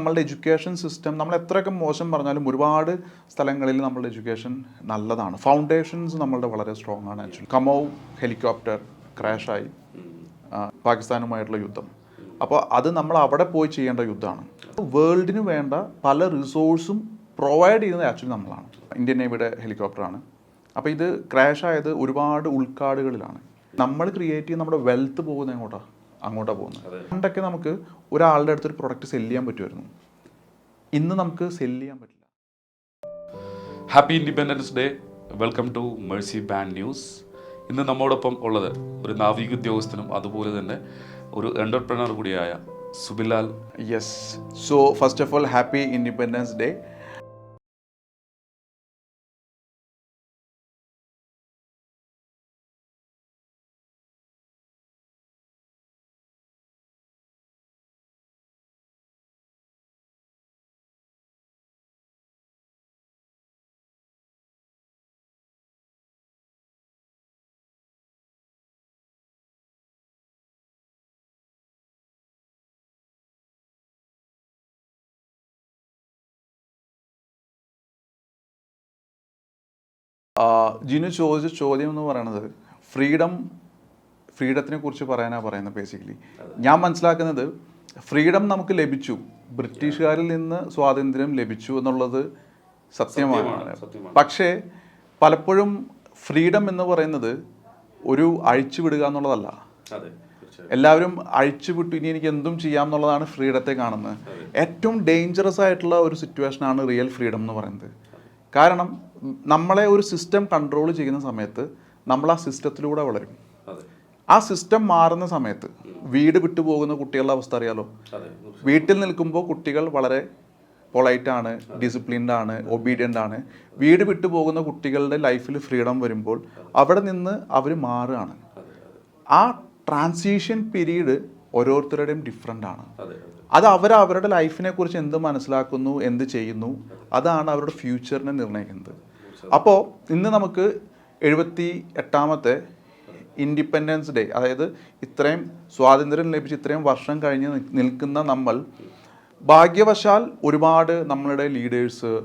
നമ്മളുടെ education system നമ്മൾ എത്രയൊക്കെ മോശം പറഞ്ഞാലും ഒരുപാട് സ്ഥലങ്ങളിൽ നമ്മളുടെ എഡ്യൂക്കേഷൻ നല്ലതാണ്. ഫൗണ്ടേഷൻസ് നമ്മളുടെ വളരെ സ്ട്രോങ് ആണ് ആക്ച്വലി കമോ ഹെലികോപ്റ്റർ ക്രാഷായി പാകിസ്ഥാനുമായിട്ടുള്ള യുദ്ധം. അപ്പോൾ അത് നമ്മൾ അവിടെ പോയി ചെയ്യേണ്ട യുദ്ധമാണ്. വേൾഡിന് വേണ്ട പല റിസോഴ്സും പ്രൊവൈഡ് ചെയ്യുന്നത് ആക്ച്വലി നമ്മളാണ്. ഇന്ത്യൻ നേവിയുടെ ഹെലികോപ്റ്ററാണ് അപ്പോൾ ഇത് ക്രാഷ് ആയത് ഒരുപാട് ഉൾക്കാടുകളിലാണ്. നമ്മൾ ക്രിയേറ്റ് ചെയ്യുന്ന നമ്മുടെ വെൽത്ത് പോകുന്നത് എങ്ങോട്ടാ? അങ്ങോട്ടാണ് പോകുന്നത്. പണ്ടൊക്കെ നമുക്ക് ഒരാളുടെ അടുത്തൊരു പ്രൊഡക്റ്റ് സെൽ ചെയ്യാൻ പറ്റുമായിരുന്നു. ഇന്ന് നമുക്ക് സെൽ ചെയ്യാൻ പറ്റില്ല. Happy independence day welcome to Mercy band news ഇന്ന് നമ്മോടൊപ്പം ഉള്ളത് ഒരു നാവിക ഉദ്യോഗസ്ഥനും അതുപോലെ തന്നെ ഒരു എന്റർപ്രണർ കൂടിയായ Subilal. Yes so first of all happy independence day Jinu ചോദിച്ച ചോദ്യം എന്ന് പറയുന്നത് ഫ്രീഡം ഫ്രീഡത്തിനെ കുറിച്ച് പറയാനാണ് പറയുന്നത് ബേസിക്കലി ഞാൻ മനസ്സിലാക്കുന്നത് ഫ്രീഡം നമുക്ക് ലഭിച്ചു. ബ്രിട്ടീഷുകാരിൽ നിന്ന് സ്വാതന്ത്ര്യം ലഭിച്ചു എന്നുള്ളത് സത്യമാണ്. പക്ഷേ പലപ്പോഴും ഫ്രീഡം എന്ന് പറയുന്നത് ഒരു അഴിച്ചുവിടുക എന്നുള്ളതല്ല. എല്ലാവരും അഴിച്ചുവിട്ടു ഇനി എനിക്ക് എന്തും ചെയ്യാം എന്നുള്ളതാണ് ഫ്രീഡത്തെ കാണുന്നത്. ഏറ്റവും ഡേഞ്ചറസ് ആയിട്ടുള്ള ഒരു സിറ്റുവേഷനാണ് റിയൽ ഫ്രീഡം എന്ന് പറയുന്നത്. കാരണം നമ്മളെ ഒരു സിസ്റ്റം കൺട്രോൾ ചെയ്യുന്ന സമയത്ത് നമ്മൾ ആ സിസ്റ്റത്തിലൂടെ വളരും. ആ സിസ്റ്റം മാറുന്ന സമയത്ത് വീട് വിട്ടുപോകുന്ന കുട്ടികളുടെ അവസ്ഥ അറിയാലോ? വീട്ടിൽ നിൽക്കുമ്പോൾ കുട്ടികൾ വളരെ പൊളൈറ്റ് ആണ് ഡിസിപ്ലിൻഡ് ആണ് ഒബീഡിയന്റ് ആണ്. വീട് വിട്ടുപോകുന്ന കുട്ടികളുടെ ലൈഫിൽ ഫ്രീഡം വരുമ്പോൾ അവിടെ നിന്ന് അവർ മാറുകയാണ്. ആ ട്രാൻസിഷൻ പീരീഡ് ഓരോരുത്തരുടെയും ഡിഫറെന്റ് ആണ്. അതെ അത്. അവർ അവരുടെ ലൈഫിനെ കുറിച്ച് എന്ത് മനസ്സിലാക്കുന്നു എന്ത് ചെയ്യുന്നു അതാണ് അവരുടെ ഫ്യൂച്ചറിനെ നിർണയിക്കുന്നത്. അപ്പോൾ ഇന്ന് നമുക്ക് എഴുപത്തി എട്ടാമത്തെ ഇൻഡിപെൻഡൻസ് ഡേ അതായത് ഇത്രയും സ്വാതന്ത്ര്യം ലഭിച്ച് ഇത്രയും വർഷം കഴിഞ്ഞ് നിൽക്കുന്ന നമ്മൾ ഭാഗ്യവശാൽ ഒരുപാട് നമ്മളുടെ ലീഡേഴ്സ്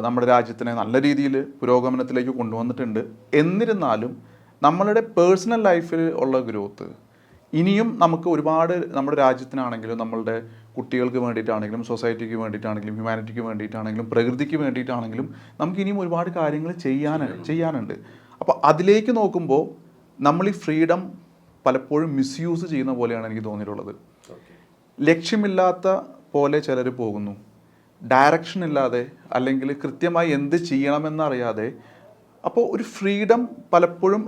നമ്മുടെ രാജ്യത്തിനെ നല്ല രീതിയിൽ പുരോഗമനത്തിലേക്ക് കൊണ്ടുവന്നിട്ടുണ്ട്. എന്നിരുന്നാലും നമ്മളുടെ പേഴ്സണൽ ലൈഫിൽ ഉള്ള ഗ്രോത്ത് ഇനിയും നമുക്ക് ഒരുപാട് നമ്മുടെ രാജ്യത്തിനാണെങ്കിലും നമ്മളുടെ കുട്ടികൾക്ക് വേണ്ടിയിട്ടാണെങ്കിലും സൊസൈറ്റിക്ക് വേണ്ടിയിട്ടാണെങ്കിലും ഹ്യൂമാനിറ്റിക്ക് വേണ്ടിയിട്ടാണെങ്കിലും പ്രകൃതിക്ക് വേണ്ടിയിട്ടാണെങ്കിലും നമുക്ക് ഇനിയും ഒരുപാട് കാര്യങ്ങൾ ചെയ്യാൻ ചെയ്യാനുണ്ട്. അപ്പോൾ അതിലേക്ക് നോക്കുമ്പോൾ നമ്മൾ ഈ ഫ്രീഡം പലപ്പോഴും മിസ്യൂസ് ചെയ്യുന്ന പോലെയാണ് എനിക്ക് തോന്നിയിട്ടുള്ളത്. ലക്ഷ്യമില്ലാത്ത പോലെ ചിലർ പോകുന്നു. ഡയറക്ഷൻ ഇല്ലാതെ അല്ലെങ്കിൽ കൃത്യമായി എന്ത് ചെയ്യണമെന്നറിയാതെ അപ്പോൾ ഒരു ഫ്രീഡം പലപ്പോഴും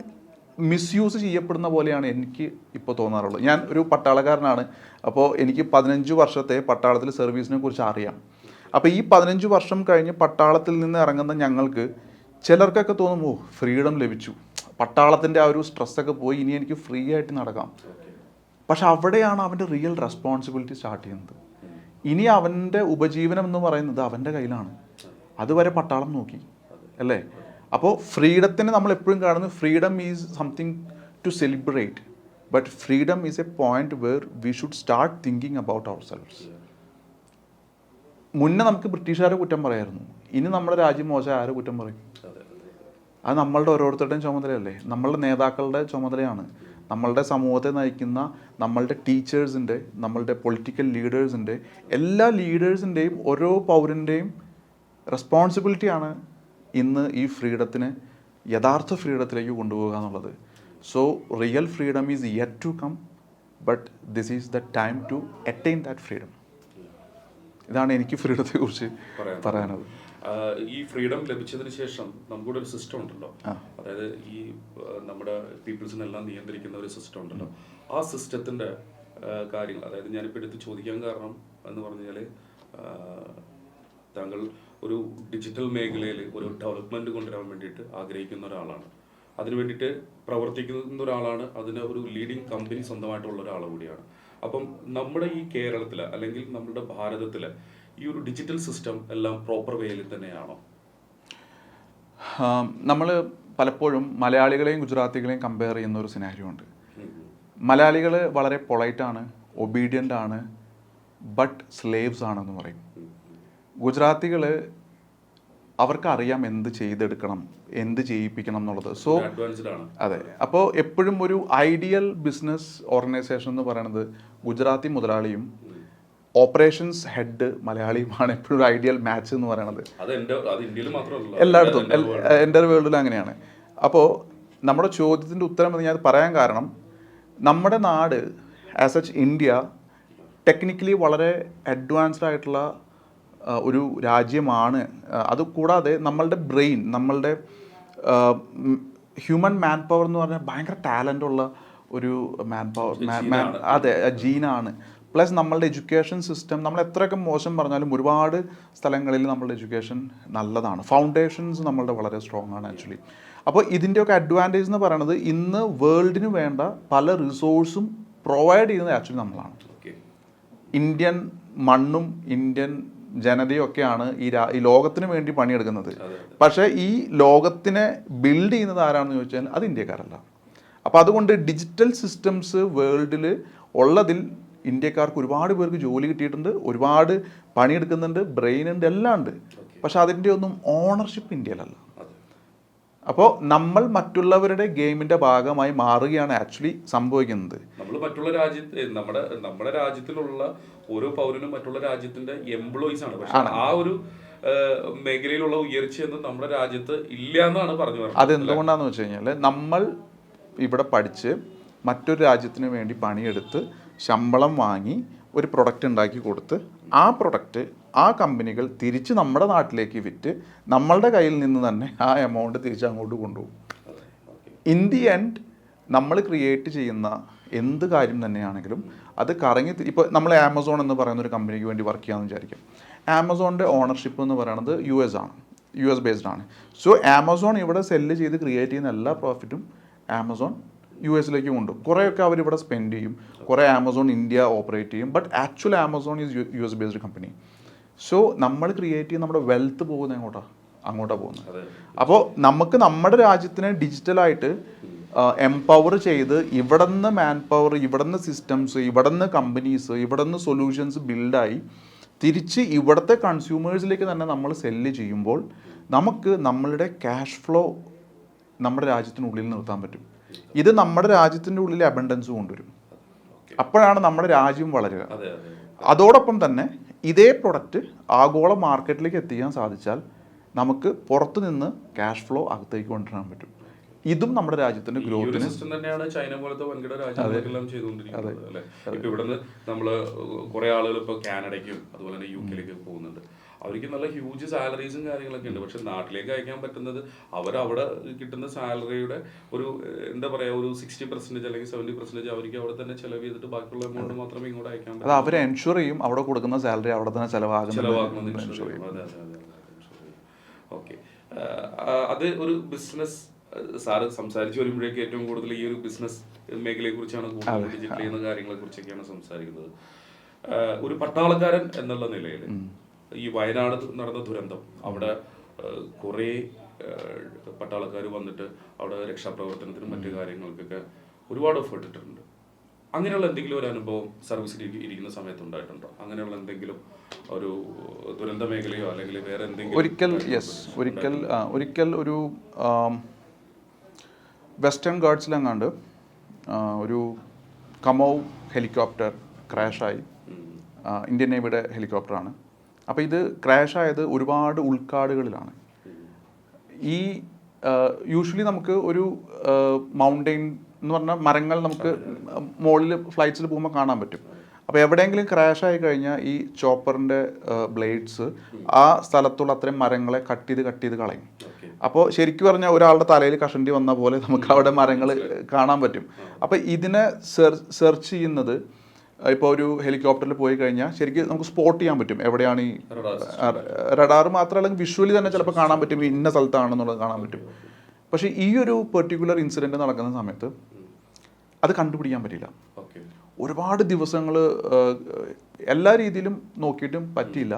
മിസ്യൂസ് ചെയ്യപ്പെടുന്ന പോലെയാണ് എനിക്ക് ഇപ്പോൾ തോന്നാറുള്ളത്. ഞാൻ ഒരു പട്ടാളക്കാരനാണ്. അപ്പോൾ എനിക്ക് പതിനഞ്ച് വർഷത്തെ പട്ടാളത്തിൽ സർവീസിനെ കുറിച്ച് അറിയാം. അപ്പോൾ ഈ പതിനഞ്ച് വർഷം കഴിഞ്ഞ് പട്ടാളത്തിൽ നിന്ന് ഇറങ്ങുന്ന ഞങ്ങൾക്ക് ചിലർക്കൊക്കെ തോന്നും ഓ ഫ്രീഡം ലഭിച്ചു. പട്ടാളത്തിന്റെ ആ ഒരു സ്ട്രെസ്സൊക്കെ പോയി ഇനി എനിക്ക് ഫ്രീ ആയിട്ട് നടക്കാം. പക്ഷെ അവിടെയാണ് അവന്റെ റിയൽ റെസ്പോൺസിബിലിറ്റി സ്റ്റാർട്ട് ചെയ്യുന്നത്. ഇനി അവന്റെ ഉപജീവനം എന്ന് പറയുന്നത് അവന്റെ കയ്യിലാണ്. അതുവരെ പട്ടാളം നോക്കി. അല്ലേ? അപ്പോൾ ഫ്രീഡത്തിന് നമ്മൾ എപ്പോഴും കാണുന്നു freedom is something to celebrate but freedom is a point where we should start thinking about ourselves മുന്നേ നമുക്ക് ബ്രിട്ടീഷുകാരെ കുറ്റം പറയായിരുന്നു. ഇനി നമ്മുടെ രാജ്യം മോശം ആരെ കുറ്റം പറയും? അത് നമ്മളുടെ ഓരോരുത്തരുടെയും ചുമതലയല്ലേ. നമ്മളുടെ നേതാക്കളുടെ ചുമതലയാണ്. നമ്മളുടെ സമൂഹത്തെ നയിക്കുന്ന നമ്മളുടെ ടീച്ചേഴ്സിന്റെ നമ്മളുടെ പൊളിറ്റിക്കൽ ലീഡേഴ്സിന്റെ എല്ലാ ലീഡേഴ്സിന്റെയും ഓരോ പൗരന്റെയും റെസ്പോൺസിബിലിറ്റിയാണ് ഇന്ന് ഈ ഫ്രീഡത്തിനെ യഥാർത്ഥ ഫ്രീഡത്തിലേക്ക് കൊണ്ടുപോകുക എന്നുള്ളത്. So real freedom is yet to come but this is the time to attain that freedom ഇതാണ് എനിക്ക് ഫ്രീഡത്തെ കുറിച്ച് പറയാനുള്ളത്. ഈ ഫ്രീഡം ലഭിച്ചതിന് ശേഷം നമുക്കൂടെ ഒരു സിസ്റ്റം ഉണ്ടല്ലോ. അതായത് ഈ നമ്മുടെ പീപ്പിൾസിനെല്ലാം നിയന്ത്രിക്കുന്ന ഒരു സിസ്റ്റം ഉണ്ടല്ലോ. ആ സിസ്റ്റത്തിന്റെ കാര്യങ്ങൾ അതായത് ഞാനിപ്പോൾ എടുത്ത് ചോദിക്കാൻ കാരണം എന്ന് പറഞ്ഞാൽ താങ്കൾ ഒരു ഡിജിറ്റൽ മേഖലയിൽ ഒരു ഡെവലപ്മെന്റ് കൊണ്ടുവരാൻ വേണ്ടിയിട്ട് ആഗ്രഹിക്കുന്ന ഒരാളാണ്. അതിന് വേണ്ടിയിട്ട് പ്രവർത്തിക്കുന്ന ഒരാളാണ്. അതിന് ഒരു ലീഡിങ് കമ്പനി സ്വന്തമായിട്ടുള്ള ഒരാൾ കൂടിയാണ്. അപ്പം നമ്മുടെ ഈ കേരളത്തിൽ അല്ലെങ്കിൽ നമ്മുടെ ഭാരതത്തിൽ ഈ ഒരു ഡിജിറ്റൽ സിസ്റ്റം എല്ലാം പ്രോപ്പർ വേയിൽ തന്നെയാണോ? നമ്മൾ പലപ്പോഴും മലയാളികളെയും ഗുജറാത്തികളെയും കമ്പയർ ചെയ്യുന്ന ഒരു സിനാരിയോ ഉണ്ട്. മലയാളികൾ വളരെ പൊളൈറ്റാണ് ഒബീഡിയന്റ് ആണ് ബട്ട് സ്ലേവ്സ് ആണെന്ന് പറയും. ഗുജറാത്തികൾ അവർക്ക് അറിയാം എന്ത് ചെയ്തെടുക്കണം എന്ത് ചെയ്യിപ്പിക്കണം എന്നുള്ളത്. സോ അതെ. അപ്പോൾ എപ്പോഴും ഒരു ഐഡിയൽ ബിസിനസ് ഓർഗനൈസേഷൻ എന്ന് പറയുന്നത് ഗുജറാത്തി മുതലാളിയും ഓപ്പറേഷൻസ് ഹെഡ് മലയാളിയുമാണ് എപ്പോഴും ഒരു ഐഡിയൽ മാച്ച് എന്ന് പറയുന്നത് എല്ലായിടത്തും. എന്റെ വേൾഡിലും അങ്ങനെയാണ്. അപ്പോൾ നമ്മുടെ ചോദ്യത്തിന്റെ ഉത്തരം എന്ന് ഞാൻ പറയാൻ കാരണം നമ്മുടെ നാട് ആസ് സച്ച് ഇന്ത്യ ടെക്നിക്കലി വളരെ അഡ്വാൻസ്ഡ് ആയിട്ടുള്ള ഒരു രാജ്യമാണ്. അതുകൂടാതെ അത് നമ്മളുടെ ബ്രെയിൻ നമ്മളുടെ ഹ്യൂമൻ മാൻ പവർ എന്ന് പറഞ്ഞാൽ ഭയങ്കര ടാലന്റ് ഉള്ള ഒരു മാൻ പവർ അതെ ജീനാണ്. പ്ലസ് നമ്മളുടെ എഡ്യൂക്കേഷൻ സിസ്റ്റം നമ്മൾ എത്രയൊക്കെ മോശം പറഞ്ഞാലും ഒരുപാട് സ്ഥലങ്ങളിൽ നമ്മളുടെ എഡ്യൂക്കേഷൻ നല്ലതാണ്. ഫൗണ്ടേഷൻസ് നമ്മളുടെ വളരെ സ്ട്രോങ് ആണ് ആക്ച്വലി അപ്പോൾ ഇതിന്റെയൊക്കെ അഡ്വാന്റേജ് എന്ന് പറയുന്നത് ഇന്ന് വേൾഡിന് വേണ്ട പല റിസോഴ്സും പ്രൊവൈഡ് ചെയ്യുന്നത് ആക്ച്വലി നമ്മളാണ്. ഇന്ത്യൻ മണ്ണും ഇന്ത്യൻ ജനതയും ഒക്കെയാണ് ഈ രാ ഈ ലോകത്തിന് വേണ്ടി പണിയെടുക്കുന്നത്. പക്ഷേ ഈ ലോകത്തിനെ ബിൽഡ് ചെയ്യുന്നത് ആരാണെന്ന് ചോദിച്ചാൽ അത് ഇന്ത്യക്കാരല്ല. അപ്പോൾ അതുകൊണ്ട് ഡിജിറ്റൽ സിസ്റ്റംസ് വേൾഡിൽ ഉള്ളതിൽ ഇന്ത്യക്കാർക്ക് ഒരുപാട് പേർക്ക് ജോലി കിട്ടിയിട്ടുണ്ട് ഒരുപാട് പണിയെടുക്കുന്നുണ്ട് ബ്രെയിൻ ഉണ്ട് എല്ലാം ഉണ്ട്. പക്ഷെ അതിന്റെ ഒന്നും ഓണർഷിപ്പ് ഇന്ത്യയിലല്ല. അപ്പോൾ നമ്മൾ മറ്റുള്ളവരുടെ ഗെയിമിന്റെ ഭാഗമായി മാറുകയാണ് ആക്ച്വലി സംഭവിക്കുന്നത്. നമ്മൾ മറ്റുള്ള രാജ്യത്ത് നമ്മുടെ നമ്മുടെ രാജ്യത്തിലുള്ള ഓരോ പൗരനും മറ്റുള്ള രാജ്യത്തിന്റെ എംപ്ലോയീസ് ആണ്. പക്ഷേ ആ ഒരു മേഖലയിലുള്ള ഉയർച്ച എന്ന് നമ്മുടെ രാജ്യത്ത് ഇല്ല എന്നാണ് പറഞ്ഞു വരുന്നത് അതെന്തുകൊണ്ടാന്ന് വെച്ച് കഴിഞ്ഞാൽ നമ്മൾ ഇവിടെ പഠിച്ച് മറ്റൊരു രാജ്യത്തിന് വേണ്ടി പണിയെടുത്ത് ശമ്പളം വാങ്ങി ഒരു പ്രൊഡക്റ്റ് ഉണ്ടാക്കി കൊടുത്ത് ആ പ്രൊഡക്റ്റ് ആ കമ്പനികൾ തിരിച്ച് നമ്മുടെ നാട്ടിലേക്ക് വിറ്റ് നമ്മളുടെ കയ്യിൽ നിന്ന് തന്നെ ആ എമൗണ്ട് തിരിച്ച് അങ്ങോട്ട് കൊണ്ടുപോകും. ഇൻ ദി എൻഡ് നമ്മൾ ക്രിയേറ്റ് ചെയ്യുന്ന എന്ത് കാര്യം തന്നെയാണെങ്കിലും അത് കറങ്ങി ഇപ്പോൾ നമ്മൾ ആമസോൺ എന്ന് പറയുന്ന ഒരു കമ്പനിക്ക് വേണ്ടി വർക്ക് ചെയ്യാമെന്ന് വിചാരിക്കും. ആമസോണിന്റെ ഓണർഷിപ്പ് എന്ന് പറയുന്നത് യു എസ് ആണ്. യു എസ് ബേസ്ഡ് ആണ്. സോ ആമസോൺ ഇവിടെ സെല്ല് ചെയ്ത് ക്രിയേറ്റ് ചെയ്യുന്ന എല്ലാ പ്രോഫിറ്റും ആമസോൺ യു എസിലേക്ക് കൊണ്ടുപോകും. കുറേയൊക്കെ അവരിവിടെ സ്പെൻഡ് ചെയ്യും. കുറേ ആമസോൺ ഇന്ത്യ ഓപ്പറേറ്റ് ചെയ്യും. But actual Amazon is U S based company so നമ്മൾ ക്രിയേറ്റ് ചെയ്യുന്ന നമ്മുടെ വെൽത്ത് പോകുന്നത് എങ്ങോട്ടാണ് അങ്ങോട്ടാണ് പോകുന്നത്. അപ്പോൾ നമുക്ക് നമ്മുടെ രാജ്യത്തിനെ ഡിജിറ്റലായിട്ട് എംപവർ ചെയ്ത് ഇവിടുന്ന് മാൻ പവർ ഇവിടുന്ന് സിസ്റ്റംസ് ഇവിടുന്ന് കമ്പനീസ് ഇവിടുന്ന് സൊല്യൂഷൻസ് ബിൽഡായി തിരിച്ച് ഇവിടുത്തെ കൺസ്യൂമേഴ്സിലേക്ക് തന്നെ നമ്മൾ സെല്ല് ചെയ്യുമ്പോൾ നമുക്ക് നമ്മളുടെ ക്യാഷ് ഫ്ലോ നമ്മുടെ രാജ്യത്തിനുള്ളിൽ നിർത്താൻ പറ്റും. ഇത് നമ്മുടെ രാജ്യത്തിന്റെ ഉള്ളിൽ അബണ്ടൻസ് കൊണ്ടുവരും. അപ്പോഴാണ് നമ്മുടെ രാജ്യം വളരുക. അതെ അതെ. അതോടൊപ്പം തന്നെ ഇതേ പ്രൊഡക്റ്റ് ആഗോള മാർക്കറ്റിലേക്ക് എത്തിക്കാൻ സാധിച്ചാൽ നമുക്ക് പുറത്തു നിന്ന് ക്യാഷ് ഫ്ലോ അകത്തേക്ക് കൊണ്ടുവരാൻ പറ്റും. ഇതും നമ്മുടെ രാജ്യത്തിന്റെ ഗ്രോത്തിന് തന്നെയാണ് ചൈന പോലത്തെ വൻകിട രാജ്യങ്ങളെല്ലാം ചെയ്തുകൊണ്ടിരിക്കുന്നത് അല്ലെ? ഇപ്പൊ ഇവിടുന്ന് നമ്മൾ കുറെ ആളുകൾ ഇപ്പൊ കാനഡയ്ക്കും അതുപോലെ തന്നെ യു കെയിലേക്ക് പോകുന്നുണ്ട്. അവർക്ക് നല്ല ഹ്യൂജ് സാലറീസും കാര്യങ്ങളൊക്കെ ഉണ്ട്. പക്ഷെ നാട്ടിലേക്ക് അയക്കാൻ പറ്റുന്നത് അവരവിടെ കിട്ടുന്ന സാലറിയുടെ ഒരു എന്താ പറയാ ഒരു സിക്സ്റ്റി പെർസെന്റേജ് അല്ലെങ്കിൽ സെവന്റി പെർസെന്റേജ് അവർക്ക് അവിടെ തന്നെ ചെലവ് ചെയ്തിട്ട് ബാക്കിയുള്ള എമൗണ്ട് മാത്രമേ ഇങ്ങോട്ട് അയക്കാൻ പറ്റും. അവരെ എൻഷുർ ചെയ്യും. അവിടെ കൊടുക്കുന്ന സാലറി അവിടെ തന്നെ ചെയ്യും. അതെ, അതെ, അതെ, ചെയ്യും. Okay. ആ, അത് ഒരു ബിസിനസ് സാറ് സംസാരിച്ചു വരുമ്പോഴേക്ക് ഏറ്റവും കൂടുതൽ ഈ ഒരു ബിസിനസ് മേഖലയെ കുറിച്ചാണ് കൂടുതൽ ഡിജിറ്റൽ ചെയ്യുന്ന കാര്യങ്ങളെ കുറിച്ചൊക്കെയാണ് സംസാരിക്കുന്നത്. ഒരു പട്ടാളക്കാരൻ എന്നുള്ള നിലയിൽ ഈ വയനാട് നടന്ന ദുരന്തം. അവിടെ കുറേ പട്ടാളക്കാർ വന്നിട്ട് അവിടെ രക്ഷാപ്രവർത്തനത്തിനും മറ്റു കാര്യങ്ങൾക്കൊക്കെ ഒരുപാട് എഫേർട്ട് ഇട്ടിട്ടുണ്ട്. അങ്ങനെയുള്ള എന്തെങ്കിലും ഒരു അനുഭവം സർവീസിൽ ഇരി- ഇരിക്കുന്ന സമയത്ത് ഉണ്ടായിട്ടുണ്ടോ? അങ്ങനെയുള്ള എന്തെങ്കിലും ഒരു ദുരന്ത മേഖലയോ അല്ലെങ്കിൽ വേറെ എന്തെങ്കിലും ഒരിക്കൽ യെസ് ഒരിക്കൽ ഒരിക്കൽ ഒരു വെസ്റ്റേൺ ഗാർഡ്സിലെങ്ങാണ്ട് ഒരു കമോ ഹെലികോപ്റ്റർ ക്രാഷായി ഇന്ത്യൻ നേവിയുടെ ഹെലികോപ്റ്ററാണ്. അപ്പോൾ ഇത് ക്രാഷ് ആയത് ഒരുപാട് ഉൾക്കാടുകളിലാണ്. ഈ യൂഷ്വലി നമുക്ക് ഒരു മൗണ്ടൻ എന്ന് പറഞ്ഞാൽ മരങ്ങൾ നമുക്ക് മുകളിൽ ഫ്ലൈറ്റ്സിൽ പോകുമ്പോൾ കാണാൻ പറ്റും. അപ്പോൾ എവിടെയെങ്കിലും ക്രാഷ് ആയി കഴിഞ്ഞാൽ ഈ ചോപ്പറിന്റെ ബ്ലേഡ്സ് ആ സ്ഥലത്തുള്ള അത്രയും മരങ്ങളെ കട്ട് ചെയ്ത് കട്ട് ചെയ്ത് കളയും. അപ്പോൾ ശരിക്കും പറഞ്ഞാൽ ഒരാളുടെ തലയിൽ കഷണ്ടി വന്ന പോലെ നമുക്ക് അവിടെ മരങ്ങൾ കാണാൻ പറ്റും. അപ്പോൾ ഇതിനെ സെർച്ച് ചെയ്യുന്നത് ഇപ്പോൾ ഒരു ഹെലികോപ്റ്ററിൽ പോയി കഴിഞ്ഞാൽ ശരിക്കും നമുക്ക് സ്പോട്ട് ചെയ്യാൻ പറ്റും. എവിടെയാണ് ഈ റഡാർ മാത്രമല്ല വിഷ്വലി തന്നെ ചിലപ്പോൾ കാണാൻ പറ്റും. ഇന്ന സ്ഥലത്താണെന്നുള്ളത് കാണാൻ പറ്റും. പക്ഷേ ഈ ഒരു പെർട്ടിക്കുലർ ഇൻസിഡന്റ് നടക്കുന്ന സമയത്ത് അത് കണ്ടുപിടിക്കാൻ പറ്റില്ല ഒരുപാട് ദിവസങ്ങൾ എല്ലാ രീതിയിലും നോക്കിയിട്ടും പറ്റിയില്ല.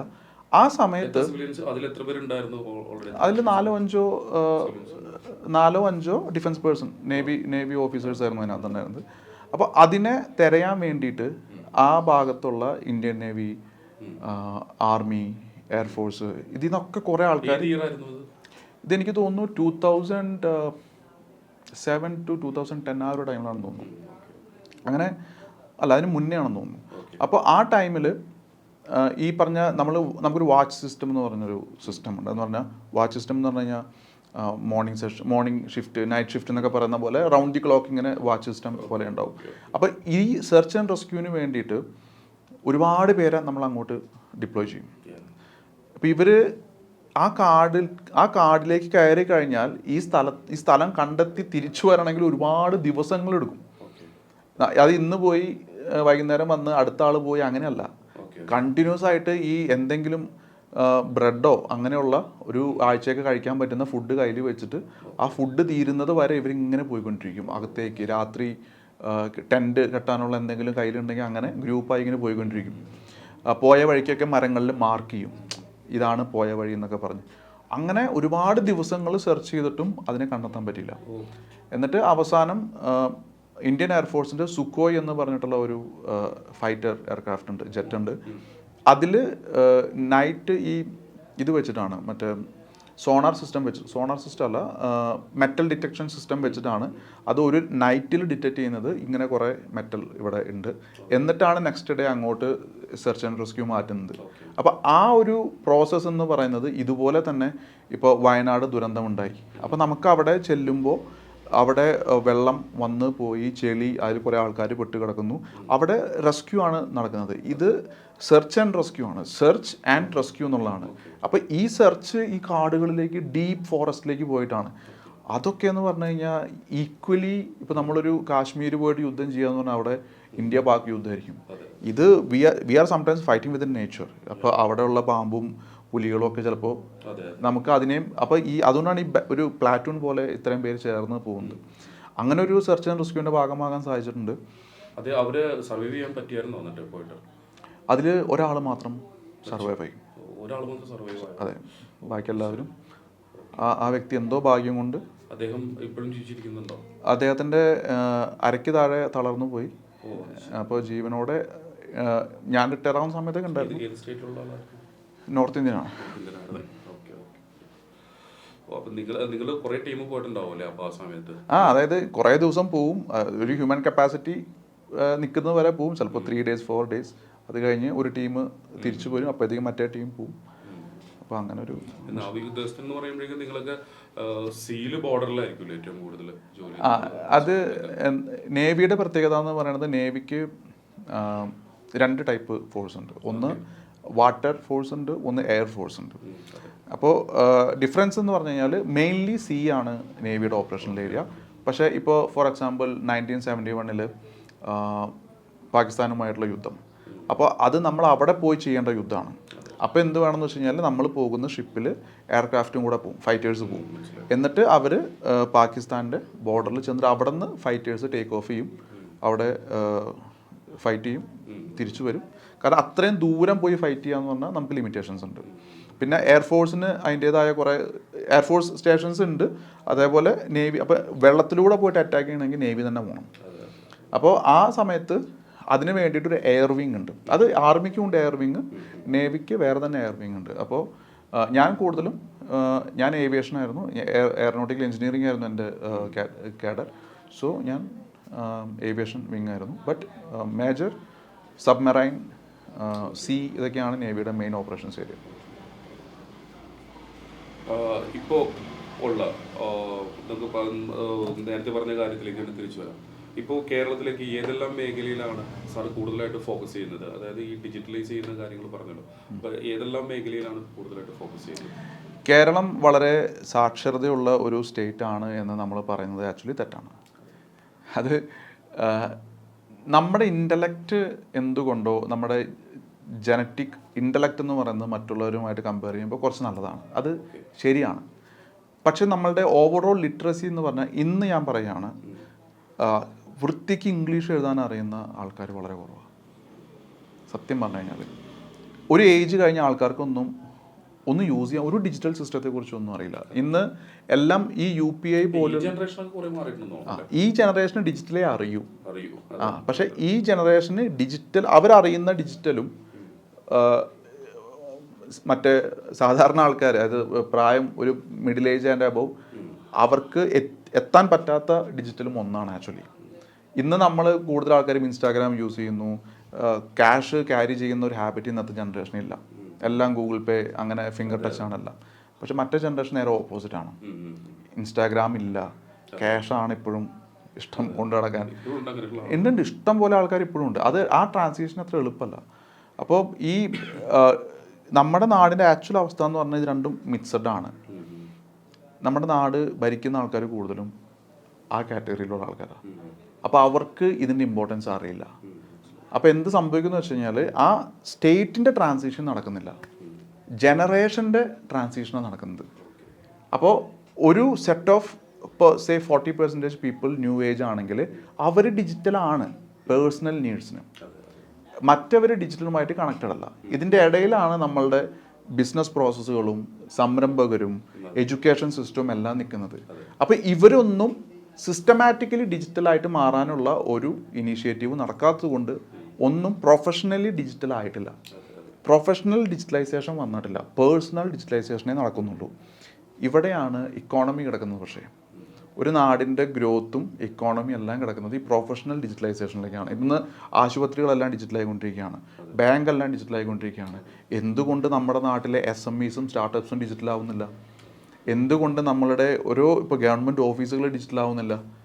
ആ സമയത്ത് അതിൽ നാലോ അഞ്ചോ നാലോ അഞ്ചോ defence person navy navy officers ആയിരുന്നു അതിനകത്ത് ഉണ്ടായിരുന്നത് അപ്പോൾ അതിനെ തിരയാൻ വേണ്ടിയിട്ട് ആ ഭാഗത്തുള്ള ഇന്ത്യൻ നേവി ആർമി എയർഫോഴ്സ് ഇതിൽ നിന്നൊക്കെ കുറേ ആൾക്കാർ ഇതെനിക്ക് തോന്നുന്നു two thousand seven to two thousand ten ആ ഒരു ടൈമിലാണെന്ന് തോന്നുന്നു. അങ്ങനെ അല്ല അതിന് മുന്നേ ആണെന്ന് തോന്നുന്നു. അപ്പോൾ ആ ടൈമിൽ ഈ പറഞ്ഞ നമ്മൾ നമുക്കൊരു വാച്ച് സിസ്റ്റം എന്ന് പറഞ്ഞൊരു സിസ്റ്റം ഉണ്ട്. എന്ന് പറഞ്ഞാൽ വാച്ച് സിസ്റ്റം എന്ന് പറഞ്ഞു കഴിഞ്ഞാൽ morning session morning shift night shift എന്നൊക്കെ പറയുന്ന പോലെ റൗണ്ട് ദി ക്ലോക്ക് ഇങ്ങനെ വാച്ച് സിസ്റ്റം പോലെ ഉണ്ടാവും. അപ്പോൾ ഈ സെർച്ച് ആൻഡ് റെസ്ക്യൂവിന് വേണ്ടിയിട്ട് ഒരുപാട് പേരെ നമ്മൾ അങ്ങോട്ട് ഡിപ്ലോയ് ചെയ്യും. അപ്പോൾ ഇവർ ആ കാർഡിൽ ആ കാർഡിലേക്ക് കയറി കഴിഞ്ഞാൽ ഈ സ്ഥല ഈ സ്ഥലം കണ്ടെത്തി തിരിച്ചു വരണമെങ്കിൽ ഒരുപാട് ദിവസങ്ങളെടുക്കും എടുക്കും. അത് ഇന്ന് പോയി വൈകുന്നേരം വന്ന് അടുത്ത ആൾ പോയി അങ്ങനെയല്ല. കണ്ടിന്യൂസ് ആയിട്ട് ഈ എന്തെങ്കിലും ബ്രെഡോ അങ്ങനെയുള്ള ഒരു ആഴ്ചയൊക്കെ കഴിക്കാൻ പറ്റുന്ന ഫുഡ് കയ്യിൽ വെച്ചിട്ട് ആ ഫുഡ് തീരുന്നത് വരെ ഇവരിങ്ങനെ പോയിക്കൊണ്ടിരിക്കും. അകത്തേക്ക് രാത്രി ടെന്റ് കെട്ടാനുള്ള എന്തെങ്കിലും കയ്യിലുണ്ടെങ്കിൽ അങ്ങനെ ഗ്രൂപ്പായി ഇങ്ങനെ പോയിക്കൊണ്ടിരിക്കും. പോയ വഴിക്കൊക്കെ മരങ്ങളിൽ മാർക്ക് ചെയ്യും. ഇതാണ് പോയ വഴി എന്നൊക്കെ പറഞ്ഞ്. അങ്ങനെ ഒരുപാട് ദിവസങ്ങൾ സെർച്ച് ചെയ്തിട്ടും അതിനെ കണ്ടെത്താൻ പറ്റിയില്ല. എന്നിട്ട് അവസാനം ഇന്ത്യൻ എയർഫോഴ്സിന്റെ സുക്കോയ് എന്ന് പറഞ്ഞിട്ടുള്ള ഒരു ഫൈറ്റർ എയർക്രാഫ്റ്റ് ഉണ്ട് ജെറ്റ് ഉണ്ട്. അതിൽ നൈറ്റ് ഈ ഇത് വെച്ചിട്ടാണ് മറ്റേ സോണാർ സിസ്റ്റം വെച്ച് സോണാർ സിസ്റ്റം അല്ല മെറ്റൽ ഡിറ്റക്ഷൻ സിസ്റ്റം വെച്ചിട്ടാണ് അത് ഒരു നൈറ്റിൽ ഡിറ്റക്ട് ചെയ്യുന്നത്. ഇങ്ങനെ കുറേ മെറ്റൽ ഇവിടെ ഉണ്ട്. എന്നിട്ടാണ് നെക്സ്റ്റ് ഡേ അങ്ങോട്ട് സെർച്ച് ആൻഡ് റെസ്ക്യൂ മാറ്റുന്നത്. അപ്പോൾ ആ ഒരു പ്രോസസ്സ് എന്ന് പറയുന്നത് ഇതുപോലെ തന്നെ ഇപ്പോൾ വയനാട് ദുരന്തമുണ്ടായി. അപ്പോൾ നമുക്ക് അവിടെ ചെല്ലുമ്പോൾ അവിടെ വെള്ളം വന്ന് പോയി ചെളി അതിൽ കുറേ ആൾക്കാർ പെട്ടുകിടക്കുന്നു അവിടെ റെസ്ക്യൂ ആണ് നടക്കുന്നത്. ഇത് സെർച്ച് ആൻഡ് റെസ്ക്യൂ ആണ്. സെർച്ച് ആൻഡ് റെസ്ക്യൂ എന്നുള്ളതാണ്. അപ്പോൾ ഈ സെർച്ച് ഈ കാടുകളിലേക്ക് ഡീപ്പ് ഫോറസ്റ്റിലേക്ക് പോയിട്ടാണ്. അതൊക്കെ എന്ന് പറഞ്ഞു കഴിഞ്ഞാൽ ഈക്വലി ഇപ്പോൾ നമ്മളൊരു കാശ്മീർ പോയിട്ട് യുദ്ധം ചെയ്യാന്ന് പറഞ്ഞാൽ അവിടെ ഇന്ത്യ പാക് യുദ്ധമായിരിക്കും. ഇത് we are we are sometimes fighting with nature. അപ്പോൾ അവിടെയുള്ള പാമ്പും പുലികളും ഒക്കെ ചിലപ്പോൾ നമുക്ക് അതിനെയും അപ്പോൾ ഈ അതുകൊണ്ടാണ് ഈ ഒരു പ്ലാറ്റൂൺ പോലെ ഇത്രയും പേര് ചേർന്ന് പോകുന്നത്. അങ്ങനെ ഒരു സെർച്ച് ആൻഡ് റെസ്ക്യൂവിന്റെ ഭാഗമാകാൻ സാധിച്ചിട്ടുണ്ട്. അതെ അവർ സർവൈവ് ചെയ്യാൻ പറ്റിയായിരുന്നു എന്നിട്ട് പോയിട്ട്. അതിൽ ഒരാൾ മാത്രം സർവൈവ് ആയി. ഒരാൾ മാത്രം സർവൈവ് ആയി. അതെ ബാക്കി എല്ലാവരും ആ ആ വ്യക്തി എന്തോ ഭാഗ്യം കൊണ്ട് അദ്ദേഹം ഇപ്പോഴും ജീവിച്ചിരിക്കുന്നുണ്ടോ? അദ്ദേഹത്തിന്റെ അരയ്ക്ക് താഴെ തളർന്നു പോയി. അപ്പോൾ ജീവനോടെ ഞാൻ റിട്ടയർ ആവുന്ന സമയത്തൊക്കെ ഉണ്ടായിരുന്നു. നോർത്ത് അല്ലേ അപ്പോൾ ആ അതായത് കുറേ ദിവസം പോവും. ഒരു ഹ്യൂമൻ കപ്പാസിറ്റി നിൽക്കുന്നത് വരെ പോവും. ചിലപ്പോൾ ത്രീ ഡേയ്സ് ഫോർ ഡേയ്സ് അത് കഴിഞ്ഞ് ഒരു ടീം തിരിച്ചു പോരും അപ്പോഴത്തേക്കും മറ്റേ ടീം പോവും. അപ്പോൾ അങ്ങനെ ഒരു നാവിക ഉദ്യോഗസ്ഥൻ എന്ന് പറയുമ്പോഴേക്കും നിങ്ങളൊക്കെ സീൽ ഏറ്റവും കൂടുതൽ ജോലി അത് നേവിയുടെ പ്രത്യേകത എന്ന് പറയുന്നത് നേവിക്ക് രണ്ട് ടൈപ്പ് ഫോഴ്സ് ഉണ്ട്. ഒന്ന് വാട്ടർ ഫോഴ്സ് ഉണ്ട് ഒന്ന് എയർ ഫോഴ്സ് ഉണ്ട്. അപ്പോൾ ഡിഫറൻസ് എന്ന് പറഞ്ഞു കഴിഞ്ഞാൽ മെയിൻലി സീ ആണ് നേവിയുടെ ഓപ്പറേഷണൽ ഏരിയ പക്ഷേ ഇപ്പോൾ ഫോർ എക്സാമ്പിൾ നയന്റീൻ സെവന്റി വണ്ണിൽ പാകിസ്ഥാനുമായിട്ടുള്ള യുദ്ധം. അപ്പോൾ അത് നമ്മൾ അവിടെ പോയി ചെയ്യേണ്ട യുദ്ധമാണ്. അപ്പോൾ എന്ത് വേണമെന്ന് വെച്ച് കഴിഞ്ഞാൽ നമ്മൾ പോകുന്ന ഷിപ്പിൽ എയർക്രാഫ്റ്റും കൂടെ പോകും ഫൈറ്റേഴ്സ് പോകും എന്നിട്ട് അവർ പാകിസ്ഥാന്റെ ബോർഡറിൽ ചെന്നിട്ട് അവിടെ നിന്ന് ഫൈറ്റേഴ്സ് ടേക്ക് ഓഫ് ചെയ്യും. അവിടെ ഫൈറ്റ് ചെയ്യും തിരിച്ചു വരും. കാരണം അത്രയും ദൂരം പോയി ഫൈറ്റ് ചെയ്യാന്ന് പറഞ്ഞാൽ നമുക്ക് ലിമിറ്റേഷൻസ് ഉണ്ട്. പിന്നെ എയർഫോഴ്സിന് അതിന്റേതായ കുറേ എയർഫോഴ്സ് സ്റ്റേഷൻസ് ഉണ്ട്. അതേപോലെ നേവി അപ്പോൾ വെള്ളത്തിലൂടെ പോയിട്ട് അറ്റാക്ക് ചെയ്യണമെങ്കിൽ നേവി തന്നെ പോകണം അപ്പോൾ ആ സമയത്ത് അതിന് വേണ്ടിയിട്ട് ഒരു എയർ വിങ് ഉണ്ട്. അത് ആർമിക്കും ഉണ്ട് എയർ വിങ് നേവിക്ക് വേറെ തന്നെ എയർ വിങ് ഉണ്ട്. അപ്പോൾ ഞാൻ കൂടുതലും ഞാൻ ഏവിയേഷൻ ആയിരുന്നു. എയറോനോട്ടിക്കൽ എഞ്ചിനീയറിംഗ് ആയിരുന്നു എന്റെ കേഡർ സോ ഞാൻ ഏവിയേഷൻ വിങ് ആയിരുന്നു. ബട്ട് മേജർ സബ്മെറൈൻ സി ഇതൊക്കെയാണ് നേവിയുടെ മെയിൻ ഓപ്പറേഷൻസ് ഏരിയ ഇപ്പോൾ ഉള്ള നമുക്ക് നേരത്തെ പറഞ്ഞ കാര്യത്തിലേക്ക് തന്നെ തിരിച്ചു വരാം. ഇപ്പോൾ കേരളത്തിലേക്ക് ഏതെല്ലാം മേഖലയിലാണ് സാർ കൂടുതലായിട്ട് ഫോക്കസ് ചെയ്യുന്നത്? അതായത് ഈ ഡിജിറ്റലൈസ് ചെയ്യുന്ന കാര്യങ്ങൾ പറഞ്ഞല്ലോ. അപ്പോൾ ഏതെല്ലാം മേഖലയിലാണ് കൂടുതലായിട്ട് ഫോക്കസ് ചെയ്യുന്നത്? കേരളം വളരെ സാക്ഷരതയുള്ള ഒരു സ്റ്റേറ്റ് ആണ് എന്ന് നമ്മൾ പറയുന്നത് ആക്ച്വലി തെറ്റാണ്. അത് നമ്മുടെ ഇന്റലക്റ്റ് എന്തുകൊണ്ടോ നമ്മുടെ ജനറ്റിക് ഇന്റലക്റ്റ് എന്ന് പറയുന്നത് മറ്റുള്ളവരുമായിട്ട് കമ്പയർ ചെയ്യുമ്പോൾ കുറച്ച് നല്ലതാണ്. അത് ശരിയാണ്. പക്ഷെ നമ്മളുടെ ഓവറോൾ ലിറ്ററസി എന്ന് പറഞ്ഞാൽ ഇന്ന് ഞാൻ പറയുകയാണ് വൃത്തിക്ക് ഇംഗ്ലീഷ് എഴുതാൻ അറിയുന്ന ആൾക്കാർ വളരെ കുറവാണ്. സത്യം പറഞ്ഞു കഴിഞ്ഞാൽ ഒരു ഏജ് കഴിഞ്ഞ ആൾക്കാർക്കൊന്നും ഒന്നും യൂസ് ചെയ്യാൻ ഒരു ഡിജിറ്റൽ സിസ്റ്റത്തെ കുറിച്ച് ഒന്നും അറിയില്ല. ഇന്ന് എല്ലാം ഈ യു പി ഐ പോലും ഈ ജനറേഷന് ഡിജിറ്റലേ അറിയൂ. ആ പക്ഷെ ഈ ജനറേഷന് ഡിജിറ്റൽ അവരറിയുന്ന ഡിജിറ്റലും മറ്റേ സാധാരണ ആൾക്കാർ അതായത് പ്രായം ഒരു മിഡിൽ ഏജ് ആൻഡ് അബവ് അവർക്ക് എത്ത്- എത്താൻ പറ്റാത്ത ഡിജിറ്റലും ഒന്നാണ് ആക്ച്വലി ഇന്ന് നമ്മൾ കൂടുതൽ ആൾക്കാരും ഇൻസ്റ്റാഗ്രാം യൂസ് ചെയ്യുന്നു. ക്യാഷ് ക്യാരി ചെയ്യുന്ന ഒരു ഹാബിറ്റ് ഇന്നത്തെ ജനറേഷനിൽ ഇല്ല. എല്ലാം ഗൂഗിൾ പേ അങ്ങനെ ഫിംഗർ ടച്ച് ആണല്ല. പക്ഷെ മറ്റേ ജനറേഷൻ നേരെ ഓപ്പോസിറ്റ് ആണ്. ഇൻസ്റ്റാഗ്രാം ഇല്ല. ക്യാഷാണ് ഇപ്പോഴും ഇഷ്ടം കൊണ്ടു നടക്കാൻ. എന്തുണ്ട്? ഉണ്ട് ഇഷ്ടം പോലെ ആൾക്കാർ ഇപ്പോഴും ഉണ്ട്. അത് ആ ട്രാൻസാക്ഷൻ അത്ര എളുപ്പമല്ല അപ്പോൾ ഈ നമ്മുടെ നാടിന്റെ ആക്ച്വൽ അവസ്ഥ എന്ന് പറഞ്ഞാൽ ഇത് രണ്ടും മിക്സഡ് ആണ്. നമ്മുടെ നാട് ഭരിക്കുന്ന ആൾക്കാർ കൂടുതലും ആ കാറ്റഗറിയിലുള്ള ആൾക്കാരാണ് അപ്പോൾ അവർക്ക് ഇതിന്റെ ഇമ്പോർട്ടൻസ് അറിയില്ല. അപ്പോൾ എന്ത് സംഭവിക്കുന്നു വെച്ച് കഴിഞ്ഞാൽ ആ സ്റ്റേറ്റിന്റെ ട്രാൻസിഷൻ നടക്കുന്നില്ല. ജനറേഷന്റെ ട്രാൻസിഷനാണ് നടക്കുന്നത്. അപ്പോൾ ഒരു സെറ്റ് ഓഫ് ഇപ്പോൾ say forty percentage people new age ആണെങ്കിൽ അവർ ഡിജിറ്റലാണ് പേഴ്സണൽ നീഡ്സിന് മറ്റവർ ഡിജിറ്റലുമായിട്ട് കണക്റ്റഡ് അല്ല. ഇതിന്റെ ഇടയിലാണ് നമ്മളുടെ ബിസിനസ് പ്രോസസ്സുകളും സംരംഭകരും എഡ്യൂക്കേഷൻ സിസ്റ്റവും എല്ലാം നിൽക്കുന്നത്. അപ്പോൾ ഇവരൊന്നും സിസ്റ്റമാറ്റിക്കലി ഡിജിറ്റലായിട്ട് മാറാനുള്ള ഒരു ഇനീഷ്യേറ്റീവ് നടക്കാത്തതുകൊണ്ട് ഒന്നും പ്രൊഫഷണലി ഡിജിറ്റൽ ആയിട്ടില്ല. പ്രൊഫഷണൽ ഡിജിറ്റലൈസേഷൻ വന്നിട്ടില്ല. പേഴ്സണൽ ഡിജിറ്റലൈസേഷനേ നടക്കുന്നുള്ളൂ. ഇവിടെയാണ് ഇക്കോണമി കിടക്കുന്നത് പക്ഷേ. ഒരു നാടിന്റെ ഗ്രോത്തും ഇക്കോണമി എല്ലാം കിടക്കുന്നത് ഈ പ്രൊഫഷണൽ ഡിജിറ്റലൈസേഷനിലേക്കാണ് ഇന്ന് ആശുപത്രികളെല്ലാം ഡിജിറ്റലായിക്കൊണ്ടിരിക്കുകയാണ് ബാങ്ക് എല്ലാം ഡിജിറ്റലായിക്കൊണ്ടിരിക്കുകയാണ് എന്തുകൊണ്ട് നമ്മുടെ നാട്ടിലെ എസ് എം ഇസും സ്റ്റാർട്ടപ്സും ഡിജിറ്റലാവുന്നില്ല എന്തുകൊണ്ട് നമ്മളുടെ ഓരോ ഇപ്പോൾ ഗവൺമെന്റ് ഓഫീസുകൾ ഡിജിറ്റലാവുന്നില്ല